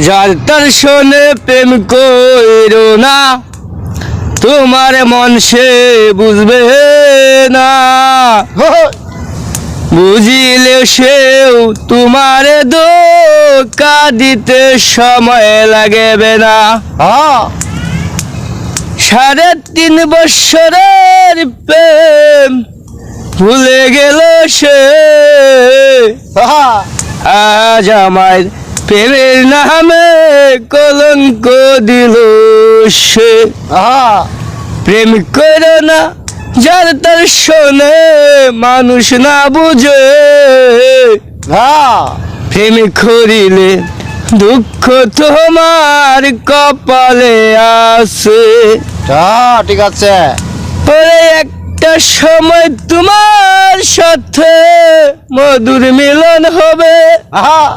যার তার শোনে প্রেম কইরো না তোমার মন সে বুঝবে না। বুঝিলে সেও তোমার ধোকা দিতে সময় লাগবে না। হ্যাঁ সাড়ে তিন বৎসরের প্রেম ভুলে গেল সে। আজ আমার প্রেমের নামে কলঙ্ক দিল সে। প্রেম করে না যার তার শোনে মানুষ না বুঝে। প্রেম করিলে দুঃখ তোমার কপালে আসে। ঠিক আছে। পরে একটা সময় তোমার সাথে মধুর মিলন হবে। হ্যাঁ